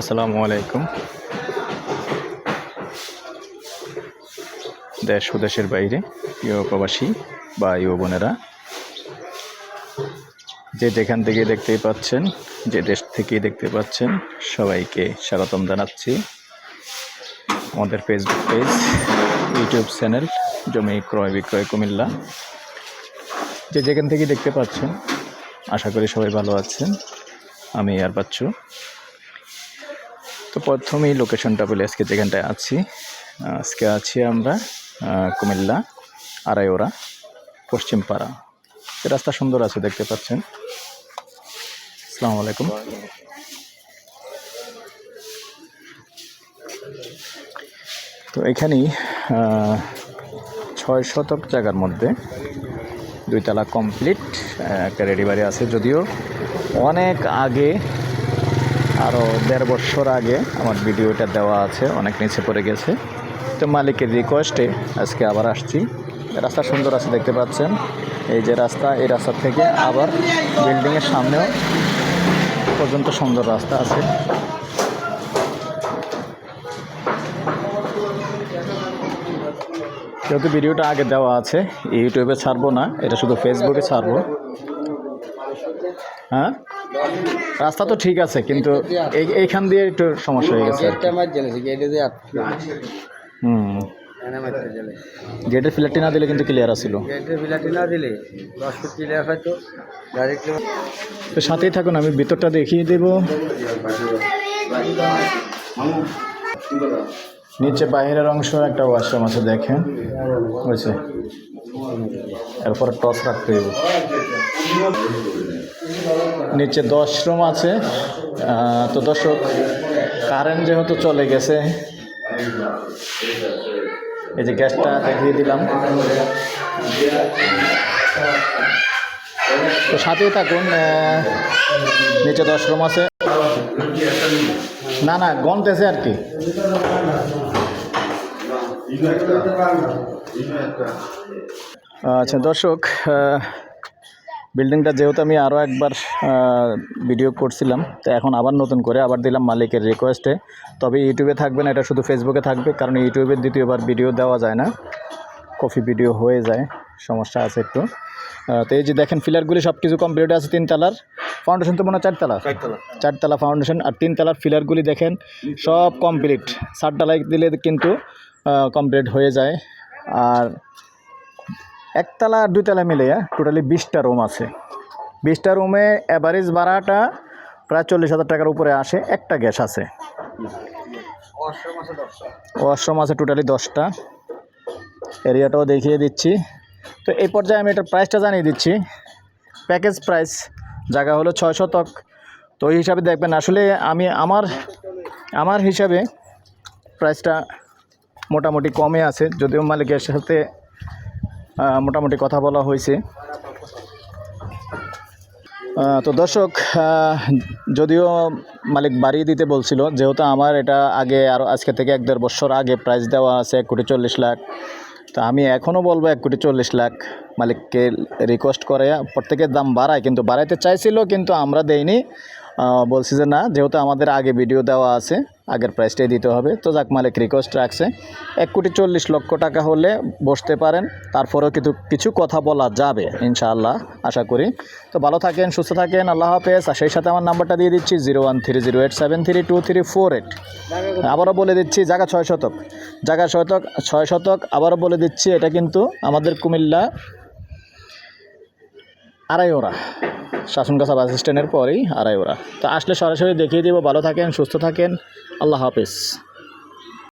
আসসালামু আলাইকুম। দেশ ও দেশের বাইরে, প্রিয় প্রবাসী বা ইউ বোনেরা, যে যেখান থেকে দেখতেই পাচ্ছেন, যে দেশ থেকে দেখতে পাচ্ছেন, সবাইকে স্বাগতম জানাচ্ছি। আমাদের ফেসবুক পেজ ইউটিউব চ্যানেল জমি ক্রয় বিক্রয় কুমিল্লা। যে যেখান থেকে দেখতে পাচ্ছেন, আশা করি সবাই ভালো আছেন। আমি আর বাচ্চু তো প্রথমেই লোকেশনটা বলে, আজকে যেখানটায় আছি। আজকে আছি আমরা কুমিল্লা আড়াইওড়া পশ্চিমপাড়া। রাস্তা সুন্দর আছে, দেখতে পাচ্ছেন। আসসালামু আলাইকুম তো এখানেই ছয় শতক জায়গার মধ্যে দুইতলা কমপ্লিট একটা রেডি বাড়ি আছে। যদিও অনেক আগে আরও দেড় বছর আগে আমার ভিডিওটা দেওয়া আছে, অনেক নিচে পড়ে গেছে। তো মালিকের রিকোয়েস্টে আজকে আবার আসছি। রাস্তা সুন্দর আছে দেখতে পাচ্ছেন। এই যে রাস্তা, এই রাস্তা থেকে আবার বিল্ডিংয়ের সামনেও পর্যন্ত সুন্দর রাস্তা আছে। যেহেতু ভিডিওটা আগে দেওয়া আছে ইউটিউবে ছাড়বো না, এটা শুধু ফেসবুকে ছাড়বো। হ্যাঁ? রাস্তা তো ঠিক আছে কিন্তু এই এইখান দিয়ে একটু সমস্যা হয়ে গেছে হুম। গেটের ফ্ল্যাটটি না দিলে কিন্তু ক্লিয়ার আছিল। গেটের বিলাটি না দিলে দশ ফুট ক্লিয়ার হয়তো ডাইরেক্টলি তো সাথেই থাকুন আমি ভিতরটা দেখিয়ে দেব। নিচে বাইরের অংশ একটা ওয়াশরুম আছে দেখেন। হয়েছে। এরপর টস রাখতে হবে নিচে দশ রুম আছে। তো দর্শক কারেন্ট যেহেতু চলে গেছে, এই যে গ্যাসটা দেখিয়ে দিলাম। তো সাথেই থাকুন নিচে দশ রুম আছে। না না গনতেছে আর কি। আচ্ছা দর্শক বিল্ডিংটা যেহেতু আমি আরও একবার ভিডিও করছিলাম তো এখন আবার নতুন করে আবার দিলাম মালিকের রিকোয়েস্টে তবে ইউটিউবে থাকবে না এটা শুধু ফেসবুকে থাকবে কারণ ইউটিউবে দ্বিতীয়বার ভিডিও দেওয়া যায় না। কফি ভিডিও হয়ে যায় সমস্যা আছে একটু। তো এই যে দেখেন ফিলারগুলি সব কিছু কমপ্লিট আছে তিনতলার ফাউন্ডেশন তো মনে হয় চারতলা চারতলা ফাউন্ডেশন আর তিনতলার ফিলারগুলি দেখেন সব কমপ্লিট চারতলায় দিলে কিন্তু কমপ্লিট হয়ে যায়। আর একতলা আর দুইতলা মিলে টোটালি বিশটা রুম আছে। বিশটা রুমে অ্যাভারেজ ভাড়াটা প্রায় চল্লিশ হাজার টাকার উপরে আসে একটা গ্যাস আছে। ওয়াশরুম আছে টোটালি দশটা। এরিয়াটাও দেখিয়ে দিচ্ছি। তো এই পর্যায়ে আমি এটার প্রাইসটা জানিয়ে দিচ্ছি। প্যাকেজ প্রাইস জায়গা হলো ছয় শতক। তো ওই হিসাবে দেখবেন আসলে আমি আমার আমার হিসাবে প্রাইসটা মোটামুটি কমে আছে। যদিও মালিকের সাথে মোটামুটি কথা বলা হয়েছে। তো দর্শক যদিও মালিক বাড়িয়ে দিতে বলছিল, যেহেতু আমার এটা আগে আরও আজকে থেকে এক দেড় বছর আগে প্রাইস দেওয়া আছে এক কোটি চল্লিশ লাখ। তো আমি এখনও বলব এক কোটি চল্লিশ লাখ মালিককে রিকোয়েস্ট করে, প্রত্যেকের দাম বাড়ায়, কিন্তু বাড়াইতে চাইছিল, কিন্তু আমরা দেইনি। বলছি যে না, যেহেতু আমাদের আগে ভিডিও দেওয়া আছে আগের প্রাইসটাই দিতে হবে। তো যাক, মালিক রিকোয়েস্ট রাখছে। এক কোটি চল্লিশ লক্ষ টাকা হলে বসতে পারেন, তারপরেও কিন্তু কিছু কথা বলা যাবে, ইনশাআল্লাহ, আশা করি। তো ভালো থাকেন, সুস্থ থাকেন, আল্লাহ হাফেজ। আর সেই সাথে আমার নাম্বারটা দিয়ে দিচ্ছি, zero one three zero eight seven three two three four eight. আবারও বলে দিচ্ছি, জায়গা ছয় শতক। জায়গা ছয় শতক ছয় শতক, আবারও বলে দিচ্ছি, এটা কিন্তু আমাদের কুমিল্লা আড়াইওড়া শাসনগাছা বাস স্ট্যান্ডের পরেই আড়াইওড়া তো আসলে সরাসরি দেখিয়ে দেবো। ভালো থাকেন, সুস্থ থাকেন। আল্লাহ হাফেজ।